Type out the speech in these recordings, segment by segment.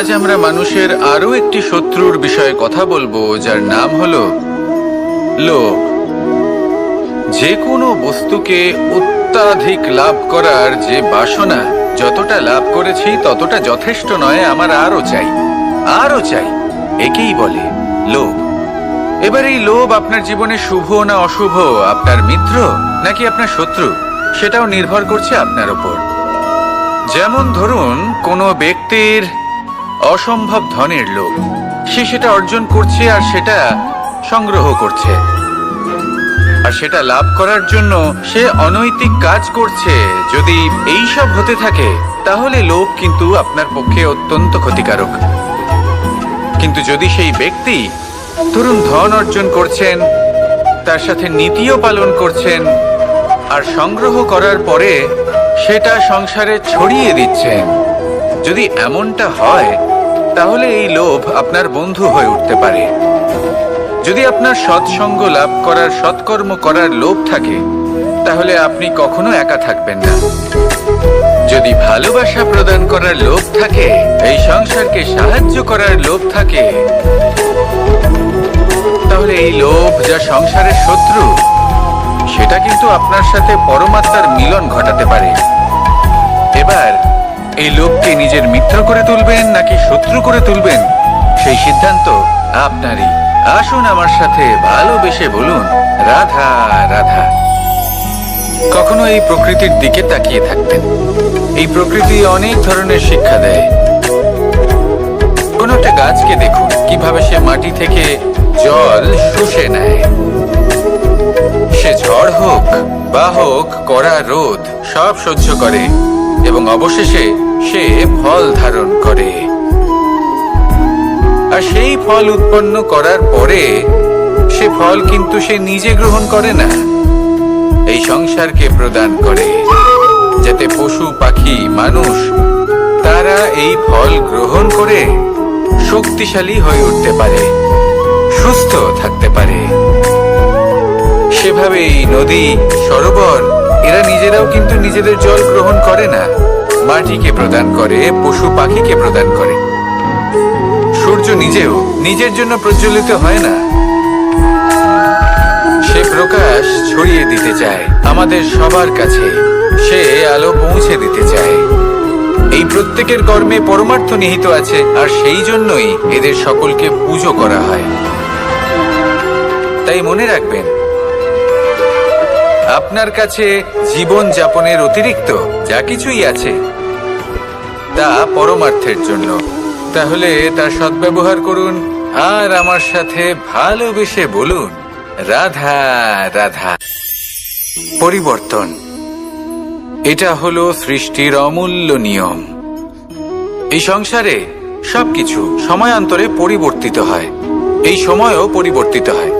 আজ আমরা মানুষের আরও একটি শত্রুর বিষয়ে কথা বলব, যার নাম হলো লোভ। যে কোনো বস্তুকে অত্যাধিক লাভ করার যে বাসনা, যতটা লাভ করেছি ততটা যথেষ্ট নয়, আমার আরও চাই আরও চাই, একেই বলে লোভ। এবার এই লোভ আপনার জীবনে শুভ না অশুভ? আপনার মিত্র নাকি আপনার শত্রু? সেটাও নির্ভর করছে আপনার ওপর। যেমন ধরুন, কোনো ব্যক্তির অসম্ভব ধনের লোক সে সেটা অর্জন করছে আর সেটা সংগ্রহ করছে। আর সেটা লাভ করার জন্য সে অনৈতিক কাজ করছে। যদি এই সব হতে থাকে, তাহলে লোভ কিন্তু আপনার পক্ষে অত্যন্ত ক্ষতিকারক। কিন্তু যদি সেই ব্যক্তি ধরুন ধন অর্জন করছেন, তার সাথে নীতিও পালন করছেন, আর সংগ্রহ করার পরে সেটা সংসারে ছড়িয়ে দিচ্ছেন, যদি এমনটা হয় তাহলে এই লোভ আপনার বন্ধু হয়ে উঠতে পারে। যদি আপনার সৎসঙ্গ লাভ করার, সৎকর্ম করার লোভ থাকে, তাহলে আপনি কখনো একা থাকবেন না। যদি ভালোবাসা প্রদান করার লোভ থাকে, এই সংসারকে সাহায্য করার লোভ থাকে, তাহলে এই লোভ যা সংসারের শত্রু, সেটা কিন্তু আপনার সাথে পরমাত্মার মিলন ঘটাতে পারে। এই লোককে নিজের মিত্র করে তুলবেন নাকি শত্রু করে তুলবেন? সেই সিদ্ধান্ত আপনারই। আসুন আমার সাথে ভালোবেসে বলুন, রাধা রাধা। কখনো এই প্রকৃতির দিকে তাকিয়ে থাকবেন। এই প্রকৃতি অনেক ধরনের শিক্ষা দেয়। কোনো একটা গাছকে দেখুন, কীভাবে সে মাটি থেকে জল শুষে নেয়। সে ঝড় হোক বা হোক কড়া রোদ, সব সহ্য করে এবং অবশেষে সে ফল ধারণ করে। আর সেই ফল উৎপন্ন করার পরে সে ফল কিন্তু সে নিজে গ্রহণ করে না। এই সংসারকে প্রদান করে, যাতে পশু, পাখি, মানুষ তারা এই ফল গ্রহণ করে শক্তিশালী হয়ে উঠতে পারে, সুস্থ থাকতে পারে। সেভাবেই নদী, সরোবর, এরা নিজেরাও কিন্তু নিজেদের জল গ্রহণ করে না। মাটিকে প্রদান করে, পশু পাখিকে প্রদান করে। সূর্য নিজেও নিজের জন্য প্রজ্বলিত হয় না। সে প্রকাশ ছড়িয়ে দিতে চায়, আমাদের সবার কাছে। সে আলো পৌঁছে দিতে চায়। এই প্রত্যেকের কর্মে পরমার্থ নিহিত আছে, আর সেই জন্যই এদের সকলকে পুজো করা হয়। তাই মনে রাখবেন আপনার কাছে জীবন যাপনের অতিরিক্ত যা কিছুই আছে, তা পরমার্থের জন্য। তাহলে তার সদ্ব্যবহার করুন আর আমার সাথে ভালোবেসে বলুন, রাধা রাধা। পরিবর্তন। এটা হলো সৃষ্টির অমূল্য নিয়ম। এই সংসারে সবকিছু সময়ান্তরে পরিবর্তিত হয়। এই সময়ও পরিবর্তিত হয়।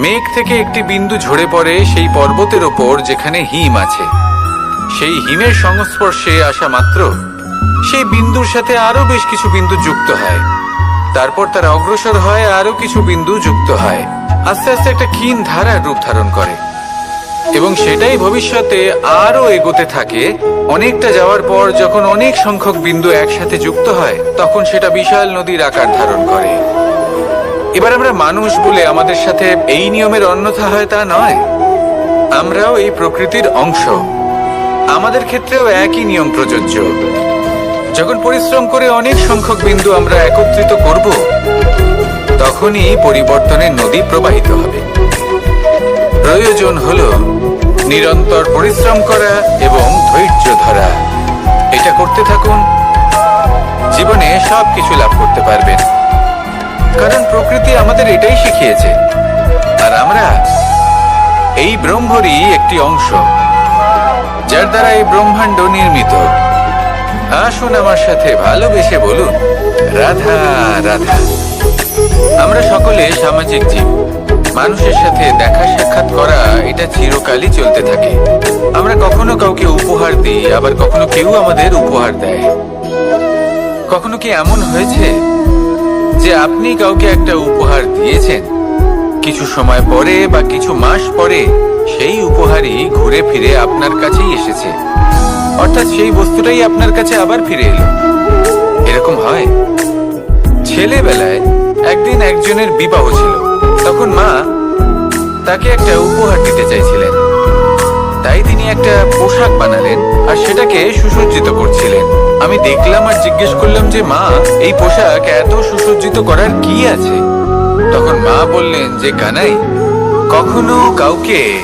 মেঘ থেকে একটি বিন্দু ঝরে পড়ে সেই পর্বতের ওপর যেখানে হিম আছে। সেই হিমের সংস্পর্শে আসা মাত্র সেই বিন্দুর সাথে আরও বেশ কিছু বিন্দু যুক্ত হয়। তারপর তারা অগ্রসর হয় আরও কিছু বিন্দু যুক্ত হয়। আস্তে আস্তে একটা ক্ষীণ ধারার রূপ ধারণ করে। এবং সেটাই ভবিষ্যতে আরও এগোতে থাকে। অনেকটা যাওয়ার পর যখন অনেক সংখ্যক বিন্দু একসাথে যুক্ত হয়, তখন সেটা বিশাল নদীর আকার ধারণ করে। এবার আমরা মানুষ বলে আমাদের সাথে এই নিয়মের অন্যথা হয় তা নয়। আমরাও এই প্রকৃতির অংশ। আমাদের ক্ষেত্রেও একই নিয়ম প্রযোজ্য। যখন পরিশ্রম করে অনেক সংখ্যক বিন্দু আমরা একত্রিত করব, তখনই পরিবর্তনের নদী প্রবাহিত হবে। প্রয়োজন হল নিরন্তর পরিশ্রম করা এবং ধৈর্য ধরা। এটা করতে থাকুন। জীবনে সব কিছু লাভ করতে পারবেন। কারণ প্রকৃতি আমাদের এটাই শিখিয়েছে। আর আমরা এই ব্রহ্মরই একটি অংশ, যার দ্বারা এই ব্রহ্মাণ্ড নির্মিত। আসুন আমার সাথে ভালোবেসে বলুন, রাধা রাধা। আমরা সকলে সামাজিক জীব। মানুষের সাথে দেখা সাক্ষাৎ করা এটা চিরকালই চলতে থাকে। আমরা কখনো কাউকে উপহার দিই, আবার কখনো কেউ আমাদের উপহার দেয়। কখনো কি এমন হয়েছে? যে আপনি কাউকে একটা উপহার দিয়েছেন। কিছু সময় পরে বা কিছু মাস পরে সেই উপহারই ঘুরে ফিরে আপনার কাছেই এসেছে। অর্থাৎ সেই বস্তুটাই আপনার কাছে আবার ফিরে এলো। এরকম হয়। ছেলেবেলায় একদিন একজনের বিবাহ ছিল। তখন মা তাকে একটা উপহার দিতে চাইছিলেন। তাই তিনি একটা পোশাক বানালেন আর সেটাকে সুসজ্জিত করছিলেন। আমি দেখলাম আর জিজ্ঞেস করলাম যে, মা, এই পোশাক এত সুসজ্জিত করার কি আছে? তখন মা বললেন, যে কানাই, কখনো কাউকে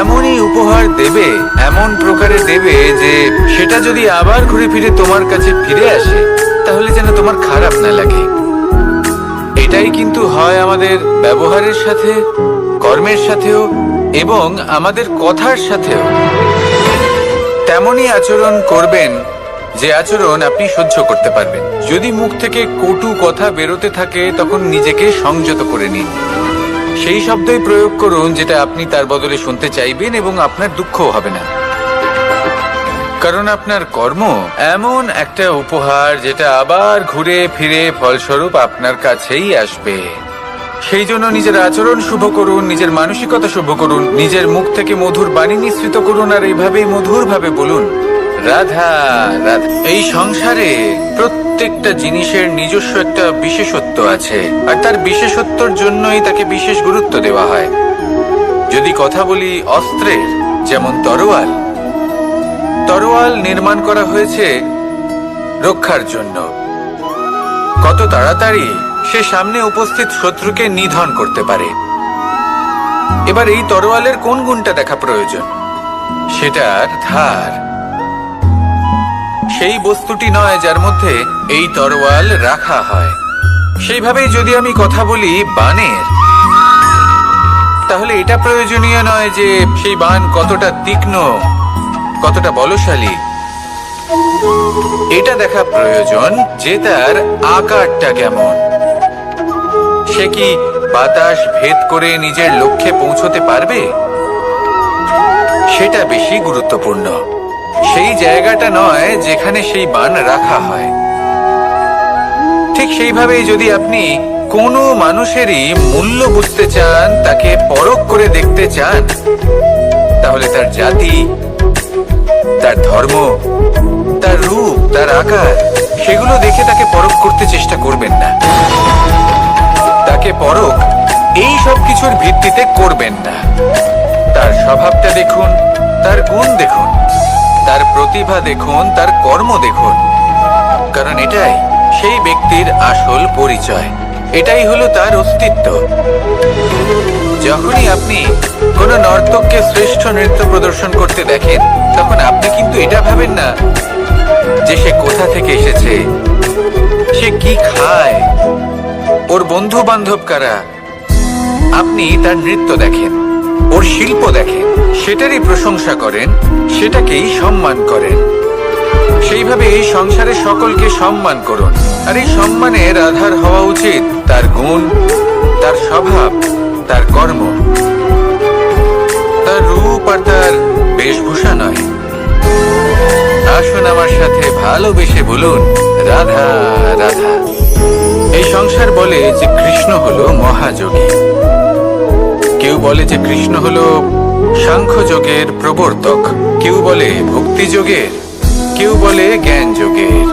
এমনই উপহার দেবে, এমন প্রকারে দেবে যে সেটা যদি আবার ঘুরে ফিরে তোমার কাছে ফিরে আসে, তাহলে যেন তোমার খারাপ না লাগে। এটাই কিন্তু হয় আমাদের ব্যবহারের সাথে, কর্মের সাথেও এবং আমাদের কথার সাথেও। তেমনই আচরণ করবেন যে আচরণ আপনি সহ্য করতে পারবেন। যদি মুখ থেকে কটু কথা বেরোতে থাকে, তখন নিজেকে সংযত করে নিন। সেই শব্দই প্রয়োগ করুন, যেটা আপনি তার বদলে শুনতে চাইবেন এবং আপনার দুঃখও হবে না। কারণ আপনার কর্ম এমন একটা উপহার, যেটা আবার ঘুরে ফিরে ফলস্বরূপ আপনার কাছেই আসবে। সেই জন্য নিজের আচরণ শুভ করুন, নিজের মানসিকতা শুভ করুন, নিজের মুখ থেকে মধুর বাণী নিঃসৃত করুন, আর এইভাবেই মধুর ভাবে বলুন রাধা রাধা। এই সংসারে প্রত্যেকটা জিনিসের নিজস্ব একটা বিশেষত্ব আছে, আর তার বিশেষত্বর জন্যই তাকে বিশেষ গুরুত্ব দেওয়া হয়। যদি কথা বলি অস্ত্রের, যেমন তরোয়াল তরোয়াল নির্মাণ করা হয়েছে রক্ষার জন্য। কত তাড়াতাড়ি সে সামনে উপস্থিত শত্রুকে নিধন করতে পারে। এবার এই তরোয়ালের কোন গুণটা দেখা প্রয়োজন? সেটার ধার। সেই বস্তুটি নয় যার মধ্যে এই তরোয়াল রাখা হয়। সেইভাবেই যদি আমি কথা বলি বানের, তাহলে এটা প্রয়োজনীয় নয় যে সেই বান কতটা তীক্ষ্ণ, কতটা বলশালী। এটা দেখা প্রয়োজন যে তার আকারটা কেমন। সে কি বাতাস ভেদ করে নিজের লক্ষ্যে পৌঁছতে পারবে? সেটা বেশি গুরুত্বপূর্ণ। সেই জায়গাটা নয় যেখানে সেই বান রাখা হয়। ঠিক সেইভাবেই যদি আপনি কোনো মানুষেরই মূল্য বুঝতে চান, তাকে পরখ করে দেখতে চান, তাহলে তার জাতি, তার ধর্ম, তার রূপ, তার আকার, সেগুলো দেখে তাকে পরখ করতে চেষ্টা করবেন না। তাকে পরখ এই সব কিছুর ভিত্তিতে করবেন না। তার স্বভাবটা দেখুন, তার গুণ দেখুন। তার প্রতিভা দেখুন, তার কর্ম দেখুন। কারণ এটাই সেই ব্যক্তির আসল পরিচয়। এটাই হলো তার অস্তিত্ব। যখনই আপনি কোন নর্তককে শ্রেষ্ঠ নৃত্য প্রদর্শন করতে দেখেন, তখন আপনি কিন্তু এটা ভাবেন না যে সে কোথা থেকে এসেছে, সে কি খায়, ওর বন্ধু বান্ধব কারা। আপনি তার নৃত্য দেখেন, ওর শিল্প দেখেন। সেটারই প্রশংসা করেন, সেটাকেই সম্মান করেন। সেইভাবে এই সংসারে সকলকে সম্মান করুন। আর এই সম্মানের আধার হওয়া উচিত তার গুণ, তার স্বভাব, তার কর্ম। তার রূপ আর তার বেশভূষা নয়। আসুন আমার সাথে ভালোবেসে বলুন, রাধা রাধা। এই সংসার বলে যে কৃষ্ণ হলো মহাযোগী। কেউ বলে যে কৃষ্ণ হলো সাংখ্য যোগের প্রবর্তক। কেউ বলে ভক্তি যোগের কেউ বলে জ্ঞান যোগের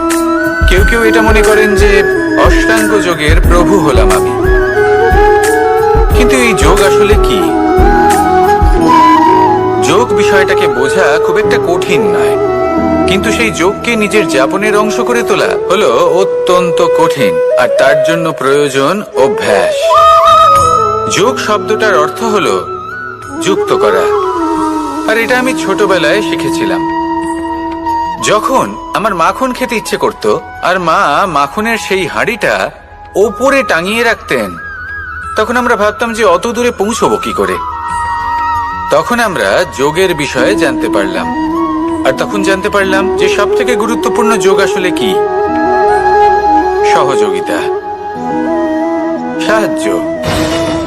কেউ কেউ এটা মনে করেন যে অষ্টাঙ্গ যোগের প্রভু হলাম আমি। কিন্তু এই যোগ আসলে কি? যোগ বিষয়টাকে বোঝা খুব একটা কঠিন নয়। কিন্তু সেই যোগকে নিজের যাপনের অংশ করে তোলা হলো অত্যন্ত কঠিন আর তার জন্য প্রয়োজন অভ্যাস। যোগ শব্দটার অর্থ হলো যুক্ত করা। আর এটা আমি ছোটবেলায় শিখেছিলাম। যখন আমার মাখন খেতে ইচ্ছে করত, আর মা মাখনের সেই হাঁড়িটা ওপরে টাঙিয়ে রাখতেন, তখন আমরা ভাবতাম যে অত দূরে পৌঁছবো কি করে। তখন আমরা যোগের বিষয়ে জানতে পারলাম। আর তখন জানতে পারলাম যে সব থেকে গুরুত্বপূর্ণ যোগ আসলে কি? সহযোগিতা। সাহায্য।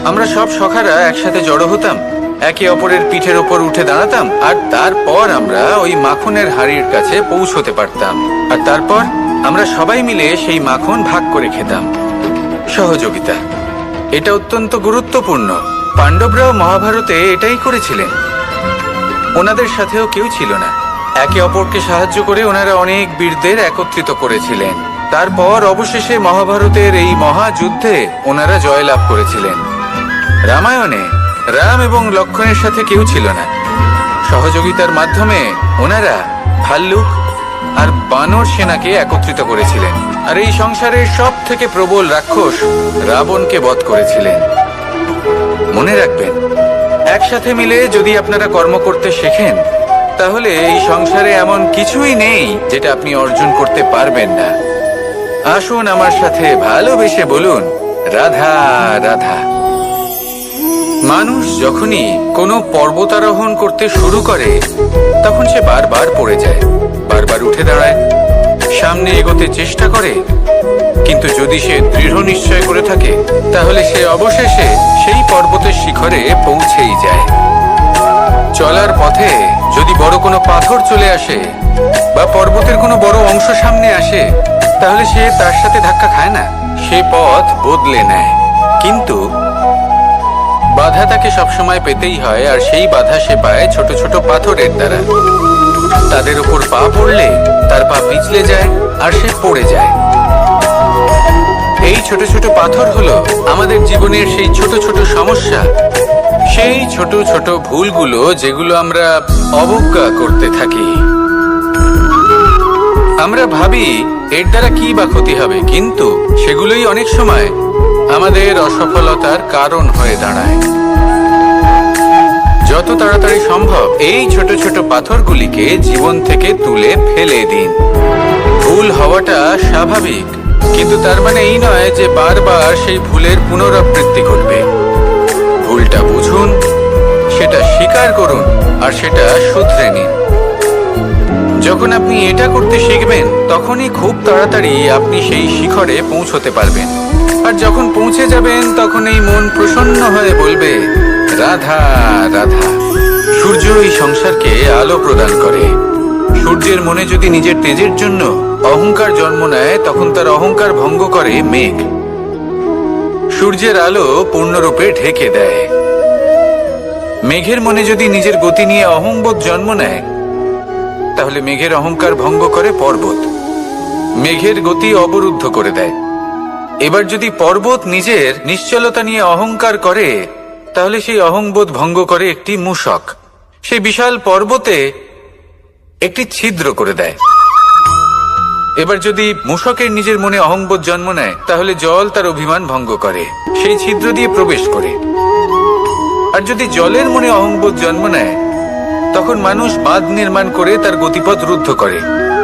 আমরা সব সখারা একসাথে জড়ো হতাম একে অপরের পিঠের ওপর উঠে দাঁড়াতাম, আর তারপর আমরা ওই মাখনের হাড়ির কাছে পৌঁছতে পারতাম। আর তারপর আমরা সবাই মিলে সেই মাখন ভাগ করে খেতাম। সহযোগিতা। এটা অত্যন্ত গুরুত্বপূর্ণ। পাণ্ডবরাও মহাভারতে এটাই করেছিলেন। ওনাদের সাথেও কেউ ছিল না। একে অপরকে সাহায্য করে ওনারা অনেক বীরদের একত্রিত করেছিলেন। তারপর অবশেষে মহাভারতের এই মহাযুদ্ধে ওনারা জয়লাভ করেছিলেন। রামায়ণে রাম এবং লক্ষণের সাথে কেউ ছিল না। সহযোগিতার মাধ্যমে ওনারা ভাল্লুক আর বানর সেনাকে একত্রিত করেছিলেন। আর এই সংসারের সব থেকে প্রবল রাক্ষস রাবণকে বধ করেছিলেন। মনে রাখবেন, একসাথে মিলে যদি আপনারা কর্ম করতে শেখেন, তাহলে এই সংসারে এমন কিছুই নেই যেটা আপনি অর্জন করতে পারবেন না। আসুন আমার সাথে ভালোবেসে বলুন, রাধা রাধা। মানুষ যখনই কোনো পর্বতারোহণ করতে শুরু করে, তখন সে বারবার পড়ে যায়, বারবার উঠে দাঁড়ায়, সামনে এগোতে চেষ্টা করে। কিন্তু যদি সে দৃঢ় নিশ্চয় করে থাকে, তাহলে সে অবশেষে সেই পর্বতের শিখরে পৌঁছেই যায়। চলার পথে যদি বড় কোনো পাথর চলে আসে বা পর্বতের কোনো বড় অংশ সামনে আসে, তাহলে সে তার সাথে ধাক্কা খায় না। সে পথ বদলে নেয়। কিন্তু বাধা তাকে সবসময় পেতেই হয়, আর সেই বাধা সে পায় ছোট ছোট পাথরের দ্বারা। তাদের উপর পা পড়লে তার পা পিছলে যায়, আর সে পড়ে যায়। এই ছোট ছোট পাথর হলো আমাদের জীবনের সেই ছোট ছোট সমস্যা, সেই ছোট ছোট ভুলগুলো যেগুলো আমরা অবজ্ঞা করতে থাকি। আমরা ভাবি এর দ্বারা কি বা ক্ষতি হবে, কিন্তু সেগুলোই অনেক সময় আমাদের অসফলতার কারণ হয়ে দাঁড়ায়। যত তাড়াতাড়ি সম্ভব এই ছোট ছোট পাথরগুলিকে জীবন থেকে তুলে ফেলে দিন। ভুল হওয়াটা স্বাভাবিক, কিন্তু তার মানে এই নয় যে বারবার সেই ভুলের পুনরাবৃত্তি ঘটবে। ভুলটা বুঝুন, সেটা স্বীকার করুন, আর সেটা শুধরে নিন। যখন আপনি এটা করতে শিখবেন, তখনই খুব তাড়াতাড়ি আপনি সেই শিখরে পৌঁছতে পারবেন। আর যখন পৌঁছে যাবেন, তখন এই মন প্রসন্ন হয়ে বলবে, রাধা রাধা। সূর্য এই সংসারকে আলো প্রদান করে। সূর্যের মনে যদি নিজের তেজের জন্য অহংকার জন্ম নেয়, তখন তার অহংকার ভঙ্গ করে মেঘ। সূর্যের আলো পূর্ণরূপে ঢেকে দেয়। মেঘের মনে যদি নিজের গতি নিয়ে অহংবোধ জন্ম নেয় তাহলে মেঘের অহংকার ভঙ্গ করে পর্বত। মেঘের গতি অবরুদ্ধ করে দেয়। এবার যদি পর্বত নিজের নিশ্চলতা নিয়ে অহংকার করে, তাহলে সেই অহংবোধ ভঙ্গ করে একটি মূষক। সেই বিশাল পর্বতে একটি ছিদ্র করে দেয়। এবার যদি মূষকের নিজের মনে অহংবোধ জন্ম নেয়, তাহলে জল তার অভিমান ভঙ্গ করে। সেই ছিদ্র দিয়ে প্রবেশ করে। আর যদি জলের মনে অহংবোধ জন্ম নেয় তখন মানুষ বাঁধ নির্মাণ করে তার গতিপথ রুদ্ধ করে,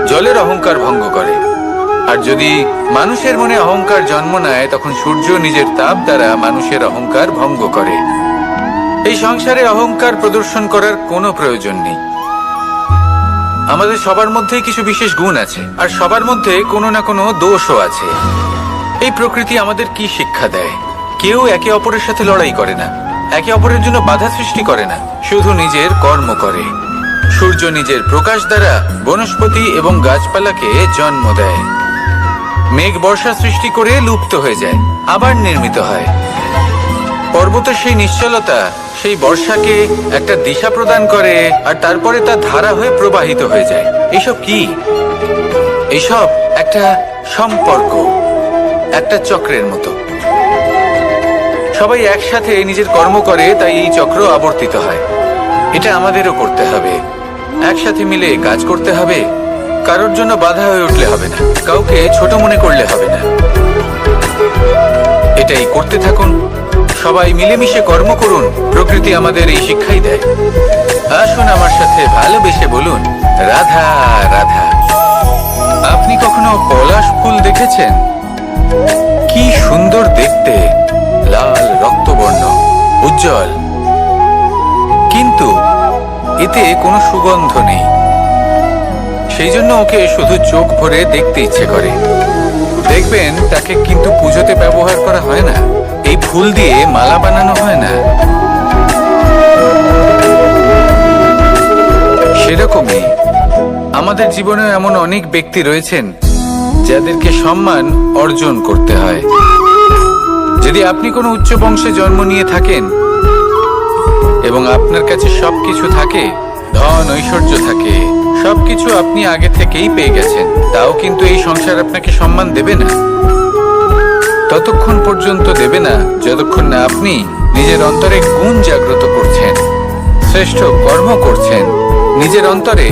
জলের অহংকার ভঙ্গ করে। আর যদি মানুষের মনে অহংকার জন্ম নেয়, তখন সূর্য নিজের তাপ দ্বারা মানুষের অহংকার ভঙ্গ করে। এই সংসারে অহংকার প্রদর্শন করার কোনো প্রয়োজন নেই। আমাদের সবার মধ্যেই কিছু বিশেষ গুণ আছে, আর সবার মধ্যে কোনো না কোনো দোষও আছে। এই প্রকৃতি আমাদের কি শিক্ষা দেয়? কেউ একে অপরের সাথে লড়াই করে না, একে অপরের জন্য বাধা সৃষ্টি করে না। শুধু নিজের কর্ম করে। সূর্য নিজের প্রকাশ দ্বারা বনস্পতি এবং গাছপালাকে জন্ম দেয়। মেঘ বর্ষা সৃষ্টি করে লুপ্ত হয়ে যায়, আবার নির্মিত হয়। পর্বতের সেই নিশ্চলতা, সেই বর্ষাকে একটা দিশা প্রদান করে, আর তারপরে তা ধারা হয়ে প্রবাহিত হয়ে যায়। এসব কি? এসব একটা সম্পর্ক, একটা চক্রের মতো। সবাই একসাথে নিজের কর্ম করে, তাই এই চক্র আবর্তিত হয়। এটা আমাদেরও করতে হবে। একসাথে মিলে কাজ করতে হবে। কারোর জন্য বাধা হয়ে উঠলে হবে না। কাউকে ছোট মনে করলে হবে না। এটাই করতে থাকুন। সবাই মিলেমিশে কর্ম করুন। প্রকৃতি আমাদের এই শিক্ষাই দেয়। আসুন আমার সাথে ভালোবেসে বলুন, রাধা রাধা। আপনি কখনো পলাশ ফুল দেখেছেন? কি সুন্দর দেখতে। লাল রক্তবর্ণ, উজ্জ্বল। কিন্তু এতে কোনো সুগন্ধ নেই। সেই জন্য ওকে শুধু চোখ ভরে দেখতে ইচ্ছে করে। দেখবেন তাকে কিন্তু পুজোতে ব্যবহার করা হয় না। এই ফুল দিয়ে মালা বানানো হয় না। সেরকমই আমাদের জীবনে এমন অনেক ব্যক্তি রয়েছেন যাদেরকে সম্মান অর্জন করতে হয়। যদি আপনি কোনো উচ্চ বংশে জন্ম নিয়ে থাকেন এবং আপনার কাছে সবকিছু থাকে, ধন, ঐশ্বর্য থাকে, সবকিছু আপনি আগে থেকেই পেয়ে গেছেন। তাও কিন্তু এই সংসার আপনাকে সম্মান দেবে না। ততক্ষণ পর্যন্ত দেবে না, যতক্ষণ না আপনি নিজের অন্তরে গুণ জাগ্রত করছেন, শ্রেষ্ঠ কর্ম করছেন, নিজের অন্তরে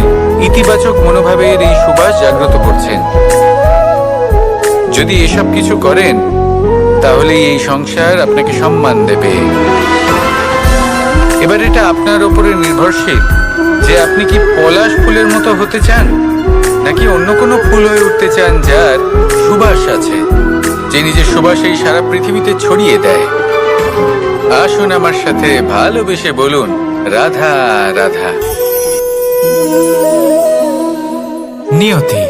ইতিবাচক মনোভাবের এই সুবাস জাগ্রত করছেন। যদি এসব কিছু করেন তাহলে এই সংসার আপনাকে সম্মান দেবে। এবার এটা আপনার উপরে নির্ভরশীল। যে আপনি কি পলাশ ফুলের মতো হতে চান, নাকি অন্য কোনো ফুল হয়ে উঠতে চান যার সুবাস আছে, যে নিজের সুবাস এই সারা পৃথিবীতে ছড়িয়ে দেয়? আসুন আমার সাথে ভালোবেসে বলুন, রাধা রাধা। নিয়তি,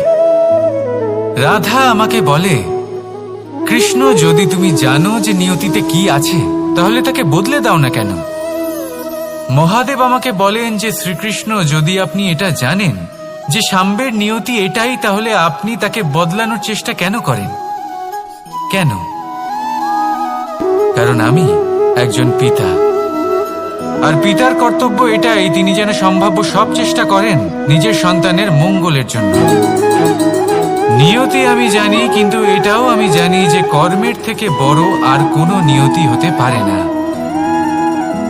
রাধা আমাকে বলে, কৃষ্ণ, যদি তুমি জানো যে নিয়তিতে কি আছে, তাহলে তাকে বদলে দাও না কেন? মহাদেব আমাকে বলেন যে শ্রীকৃষ্ণ, যদি আপনি এটা জানেন, যে সাম্বের নিয়তি এটাই, তাহলে আপনি তাকে বদলানোর চেষ্টা কেন করেন? কেন? কারণ আমি একজন পিতা। আর পিতার কর্তব্য এটাই, তিনি যেন সম্ভাব্য সব চেষ্টা করেন নিজের সন্তানের মঙ্গলের জন্য। নিয়তি আমি জানি, কিন্তু এটাও আমি জানি যে কর্মের থেকে বড় আর কোনো নিয়তি হতে পারে না।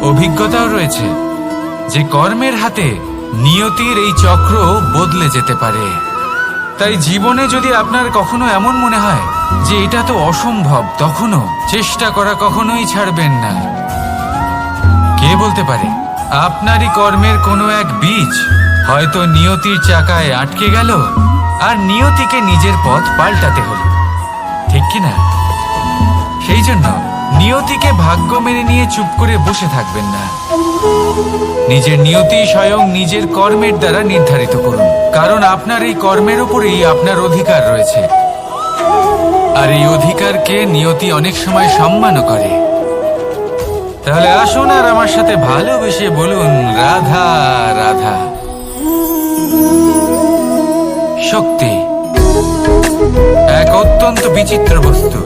অভিজ্ঞতাও রয়েছে যে কর্মের হাতে নিয়তির এই চক্র বদলে যেতে পারে। তাই জীবনে যদি আপনার কখনো এমন মনে হয় যে এটা তো অসম্ভব, তখনও চেষ্টা করা কখনোই ছাড়বেন না। কে বলতে পারে? আপনারই কর্মের কোনো এক বীজ হয়তো নিয়তির চাকায় আটকে গেল আর নিয়তিকে নিজের পথ পাল্টাতে হলো। ঠিক কি না? সেই জন্য নিয়তিকে ভাগ্য মেনে নিয়ে চুপ করে বসে থাকবেন না। নিজের নিয়তি স্বয়ং নিজের কর্মের দ্বারা নির্ধারিত করুন। কারণ আপনার এই কর্মের উপরেই আপনার অধিকার রয়েছে। আর এই অধিকারকে নিয়তি অনেক সময় সম্মানও করে। তাহলে আসুন আর আমার সাথে ভালোবেসে বলুন, রাধা রাধা। শক্তি। এক অত্যন্ত বিচিত্র বস্তু,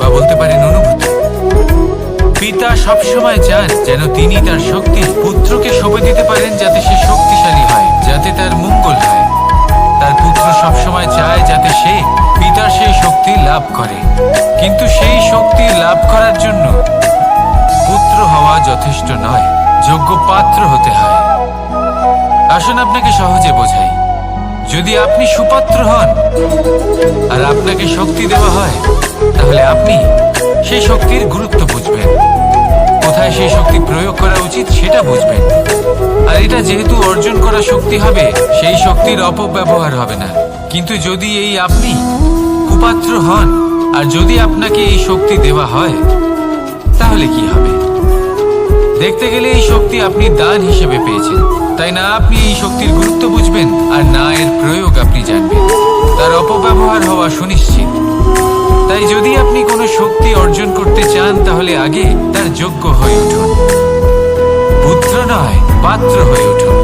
বা বলতে পারেন অনুভূতি। পিতা সবসময় চান যেন তিনি তার শক্তি পুত্রকে শোভে দিতে পারেন যাতে সে শক্তিশালী হয়, যাতে তার মঙ্গল হয়। তার পুত্র সবসময় চায় যাতে সে পিতার সেই শক্তি লাভ করে। কিন্তু সেই শক্তি লাভ করার জন্য পুত্র হওয়া যথেষ্ট নয়, যোগ্য পাত্র হতে হয়। আসুন আপনাকে সহজে বোঝাই, যদি আপনি সুপাত্র হন আর আপনাকে শক্তি দেওয়া হয়, তাহলে আপনি সেই শক্তির গুরুত্ব বুঝবেন। কোথায় সেই শক্তি প্রয়োগ করা উচিত সেটা বুঝবেন। আর এটা যেহেতু অর্জন করা শক্তি হবে, সেই শক্তির অপব্যবহার হবে না। কিন্তু যদি এই আপনি কুপাত্র হন, আর যদি আপনাকে এই শক্তি দেওয়া হয়, তাহলে কি হবে? দেখতে গেলে এই শক্তি আপনি দান হিসেবে পেয়েছেন। তাই না আপনি এই শক্তির গুরুত্ব বুঝবেন, আর না এর প্রয়োগ আপনি জানবেন। তার অপব্যবহার হওয়া সুনিশ্চিত। তাই যদি আপনি কোনো শক্তি অর্জন করতে চান, তাহলে আগে তার যোগ্য হয়ে উঠুন। পুত্র নয়, পাত্র হয়ে উঠুন।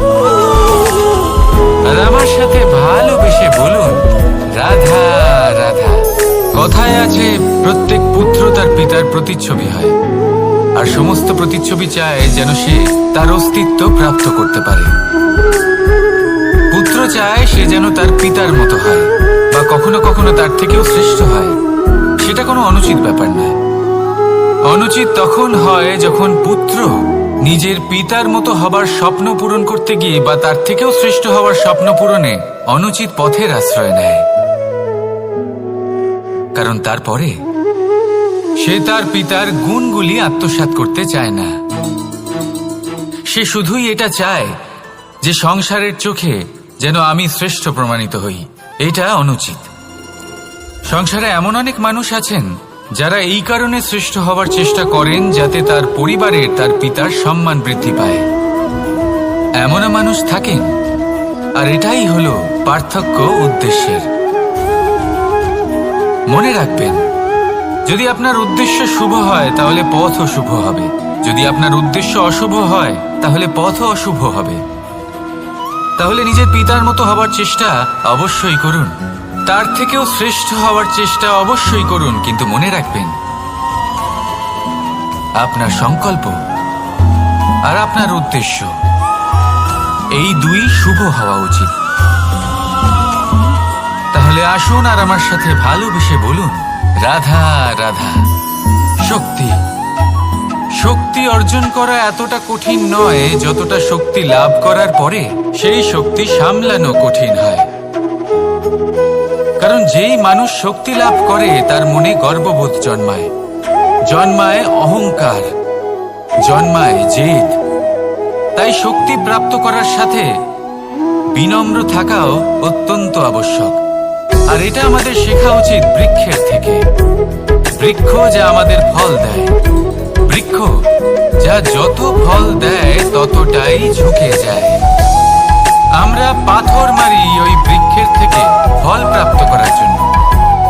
আর আমার সাথে ভালোবেসে বলুন, রাধা রাধা। কথায় আছে, প্রত্যেক পুত্র তার পিতার প্রতিচ্ছবি হয়। আর সমস্ত প্রতিচ্ছবি চায় যেন সে তার অস্তিত্ব প্রাপ্ত করতে পারে। পুত্র চায় সে যেন তার পিতার মতো হয়, বা কখনো কখনো তার থেকেও শ্রেষ্ঠ হয়। সেটা কোনো অনুচিত ব্যাপার নয়। অনুচিত তখন হয় যখন পুত্র নিজের পিতার মতো হবার স্বপ্ন পূরণ করতে গিয়ে বা তার থেকেও শ্রেষ্ঠ হওয়ার স্বপ্ন পূরণে অনুচিত পথের আশ্রয় নেয়। কারণ তারপরে সে তার পিতার গুণগুলি আত্মসাৎ করতে চায় না। সে শুধুই এটা চায় যে সংসারের চোখে যেন আমি শ্রেষ্ঠ প্রমাণিত হই। এটা অনুচিত। সংসারে এমন অনেক মানুষ আছেন যারা এই কারণে সৃষ্ট হওয়ার চেষ্টা করেন যাতে তার পরিবারের তার পিতার সম্মান বৃদ্ধি পায়। এমনও মানুষ থাকেন, আর এটাই হলো পার্থক্য উদ্দেশ্যের। মনে রাখবেন, যদি আপনার উদ্দেশ্য শুভ হয়, তাহলে পথও শুভ হবে। যদি আপনার উদ্দেশ্য অশুভ হয়, তাহলে পথও অশুভ হবে। তাহলে নিজের পিতার মতো হবার চেষ্টা অবশ্যই করুন। তার থেকেও শ্রেষ্ঠ হওয়ার চেষ্টা অবশ্যই করুন, কিন্তু মনে রাখবেন, আপনার সংকল্প আর আপনার উদ্দেশ্য, এই দুই শুভ হওয়া উচিত। তাহলে আসুন আর আমার সাথে ভালোবেসে বলুন, রাধা রাধা, শক্তি। শক্তি অর্জন করা এতটা কঠিন নয়, যতটা শক্তি লাভ করার পরে সেই শক্তি সামলানো কঠিন হয়। কারণ যেই মানুষ শক্তি লাভ করে, তার মনে গর্ববোধ জন্মায়। জন্মায় অহংকার, জন্মায় জেদ। তাই শক্তি প্রাপ্ত করার সাথে বিনম্র থাকাও অত্যন্ত আবশ্যক। আর এটা আমাদের শেখা উচিত বৃক্ষের থেকে। বৃক্ষ যা আমাদের ফল দেয়। বৃক্ষ যা যত ফল দেয়, ততটাই ঝুঁকে যায়। আমরা পাথর মারি ওই বৃক্ষের থেকে ফল প্রাপ্ত করার জন্য।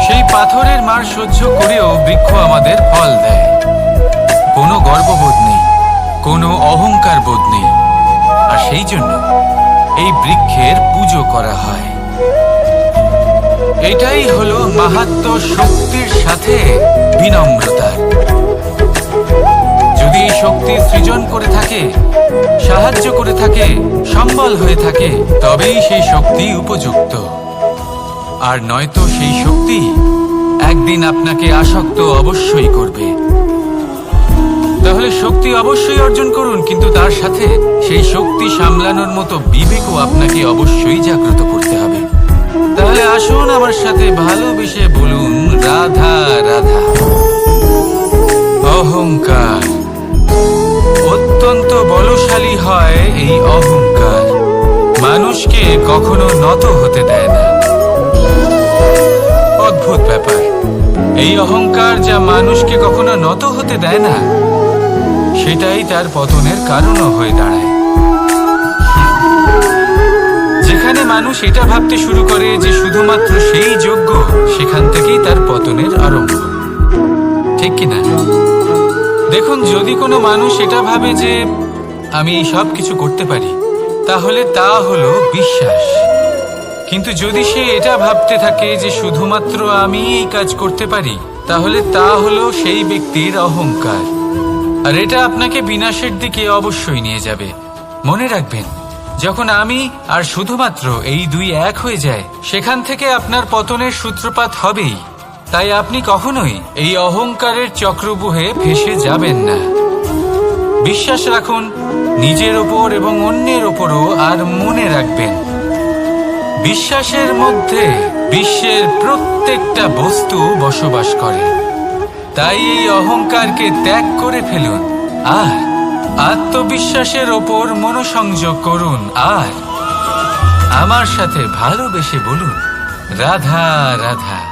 সেই পাথরের মার সহ্য করেও বৃক্ষ আমাদের ফল দেয়। কোনো গর্ববোধ নেই, কোনো অহংকার বোধ নেই। আর সেই জন্য এই বৃক্ষের পুজো করা হয়। এটাই হলো মাহাত্ম শক্তির সাথে বিনম্রতার। এই শক্তি সৃজন করে থাকে, সাহায্য করে থাকে, সম্বল হয়ে থাকে, তবেই সেই শক্তি উপযুক্ত। আর নয়তো সেই শক্তি একদিন আপনাকে আসক্ত অবশ্যই করবে। তাহলে শক্তি অবশ্যই অর্জন করুন, কিন্তু তার সাথে সেই শক্তি সামলানোর মতো বিবেকও আপনাকে অবশ্যই জাগ্রত করতে হবে। তাহলে আসুন আমার সাথে ভালোবেসে বলুন, রাধা রাধা। অহংকার। অত্যন্ত বলশালী হয় এই অহংকার। মানুষকে কখনো নত হতে দেয় না। অদ্ভুত ব্যাপার। এই অহংকার যা মানুষকে কখনো নত হতে দেয় না, সেটাই তার পতনের কারণও হয়ে দাঁড়ায়। যেখানে মানুষ এটা ভাবতে শুরু করে যে শুধুমাত্র সেই যোগ্য, সেখান থেকেই তার পতনের আরম্ভ। ঠিক কিনা দেখুন, যদি কোনো মানুষ এটা ভাবে যে আমি এই সব কিছু করতে পারি, তাহলে তা হলো বিশ্বাস। কিন্তু যদি সে এটা ভাবতে থাকে যে শুধুমাত্র আমি এই কাজ করতে পারি, তাহলে তা হলো সেই ব্যক্তির অহংকার। আর এটা আপনাকে বিনাশের দিকে অবশ্যই নিয়ে যাবে। মনে রাখবেন, যখন আমি আর শুধুমাত্র এই দুই এক হয়ে যায়, সেখান থেকে আপনার পতনের সূত্রপাত হবেই। তাই আপনি কখনোই এই অহংকারের চক্রবুহে ফেসে যাবেন না। বিশ্বাস রাখুন, নিজের ওপর এবং অন্যের ওপরও আর মনে রাখবেন। বিশ্বাসের মধ্যে বিশ্বের প্রত্যেকটা বস্তু বসবাস করে। তাই এই অহংকারকে ত্যাগ করে ফেলুন। আর আত্মবিশ্বাসের ওপর মনোসংযোগ করুন। আর আমার সাথে ভালোবেসে বলুন, রাধা রাধা।